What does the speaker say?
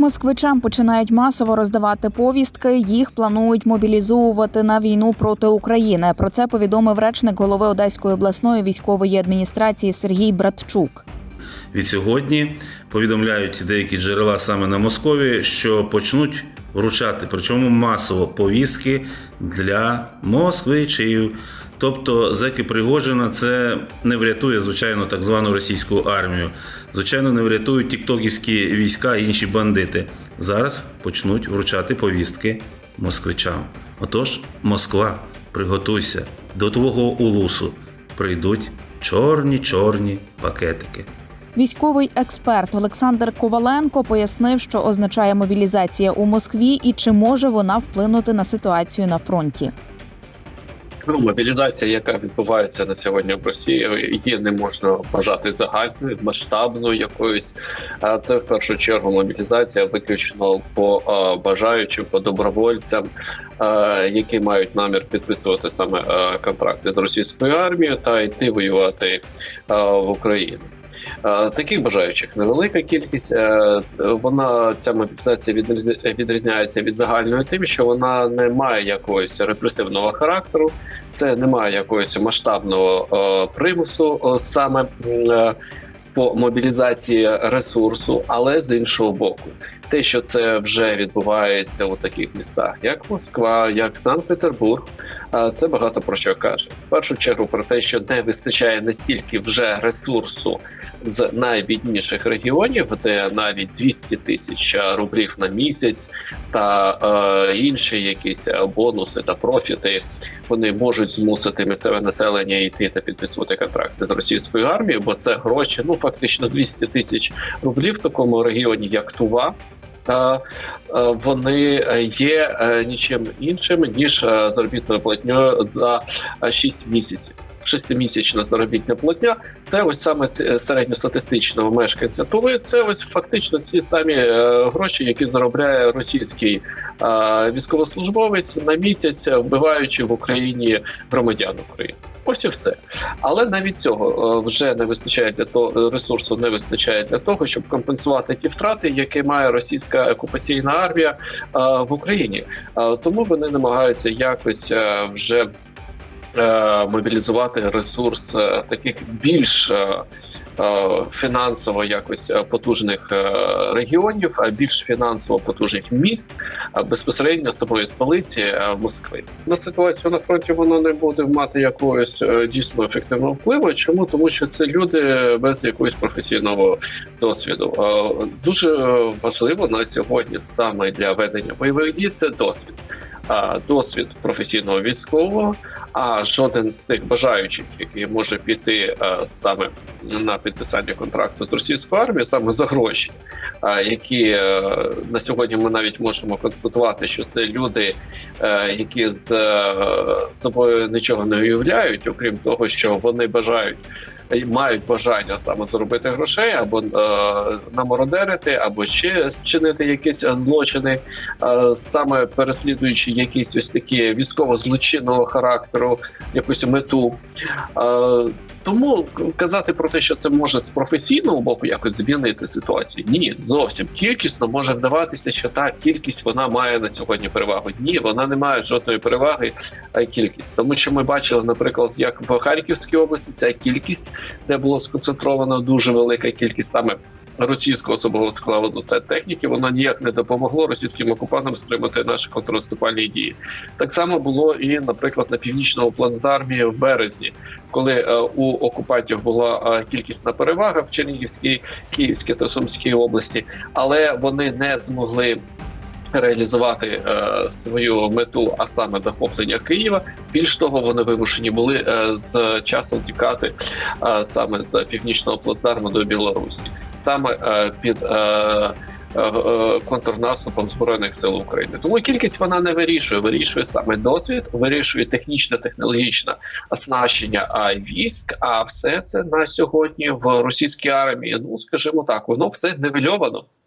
Москвичам починають масово роздавати повістки. Їх планують мобілізовувати на війну проти України. Про це повідомив речник голови Одеської обласної військової адміністрації Сергій Братчук. Від сьогодні повідомляють деякі джерела саме на Москові, що почнуть вручати, причому масово повістки для москвичів. Тобто зеки Пригожина це не врятує, звичайно, так звану російську армію. Звичайно, не врятують тіктоківські війська і інші бандити. Зараз почнуть вручати повістки москвичам. Отож, Москва, приготуйся до твого улусу. Прийдуть чорні чорні пакетики. Військовий експерт Олександр Коваленко пояснив, що означає мобілізація у Москві і чи може вона вплинути на ситуацію на фронті. Ну, мобілізація, яка відбувається на сьогодні в Росії, її не можна вважати загальною, масштабною якоюсь. А це в першу чергу мобілізація виключно по бажаючим, по добровольцям, які мають намір підписувати саме контракти з російською армією та йти воювати в Україну. Е, Таких бажаючих невелика кількість. Е, Вона ця мобілізація відрізня- відрізняється від загальної тим, що вона не має якогось репресивного характеру, це не має якогось масштабного е, примусу саме по мобілізації ресурсу, але з іншого боку, те, що це вже відбувається у таких містах, як Москва, як Санкт-Петербург, це багато про що каже. В першу чергу про те, що не вистачає настільки вже ресурсу з найбідніших регіонів, де навіть 200 тисяч рублів на місяць та е, інші якісь е, бонуси та профіти. Вони можуть змусити місцеве населення йти та підписувати контракти з російською армією, бо це гроші, ну фактично 200 тисяч рублів в такому регіоні, як Тува. е, Вони є е, нічим іншим ніж заробітною платньою за 6 місяців. Шестимісячна заробітна платня це ось саме ці- середньостатистичного мешканця Туви. Це ось фактично ці самі е, гроші, які заробляє російський е, військовослужбовець на місяць, вбиваючи в Україні громадян України. Ось і все. Але навіть цього е, вже не вистачає для того ресурсу, не вистачає для того, щоб компенсувати ті втрати, які має російська окупаційна армія е, в Україні. Е, Тому вони намагаються якось е, вже е, мобілізувати ресурс е, таких більш е, е, фінансово якось е, потужних е, регіонів, а більш фінансово потужних міст е, безпосередньо самої столиці е, Москви. На ситуацію на фронті воно не буде мати якогось е, дійсно ефективного впливу. Чому тому, що це люди без якогось професійного досвіду. Е, Дуже важливо на сьогодні саме для ведення бойових дій це досвід. А, Досвід професійного військового, а жоден з тих бажаючих, який може піти е, саме на підписання контракту з російською армією, саме за гроші, а, які е, на сьогодні ми навіть можемо констатувати, що це люди, е, які з е, собою нічого не уявляють, окрім того, що вони бажають. Мають бажання саме заробити грошей або е, намародерити, або ще чинити якісь злочини, е, саме переслідуючи якісь ось такі військово-злочинного характеру, якусь мету. Е, тому казати про те, що це може з професійного боку якось змінити ситуацію, ні, зовсім кількісно може вдаватися, що та кількість вона має на сьогодні перевагу. Ні, вона не має жодної переваги, а кількість. Тому що ми бачили, наприклад, як в Харківській області ця кількість, де було сконцентровано дуже велика кількість саме. Російського особового складу та техніки воно ніяк не допомогло російським окупантам стримати наші контрнаступальні дії. Так само було і, наприклад, на північному плацдармі в березні, коли е, у окупантів була е, кількісна перевага в Чернігівській, Київській та Сумській області, але вони не змогли. Реалізувати е, свою мету, а саме захоплення Києва. Більш того, вони вимушені були е, з часом тікати е, саме з північного плацдарму до Білорусі, саме е, під е, е, е, контрнаступом збройних сил України. Тому кількість вона не вирішує. Вирішує саме досвід, вирішує технічне технологічне оснащення військ. А все це на сьогодні в російській армії. Ну скажімо так, воно все нивельовано.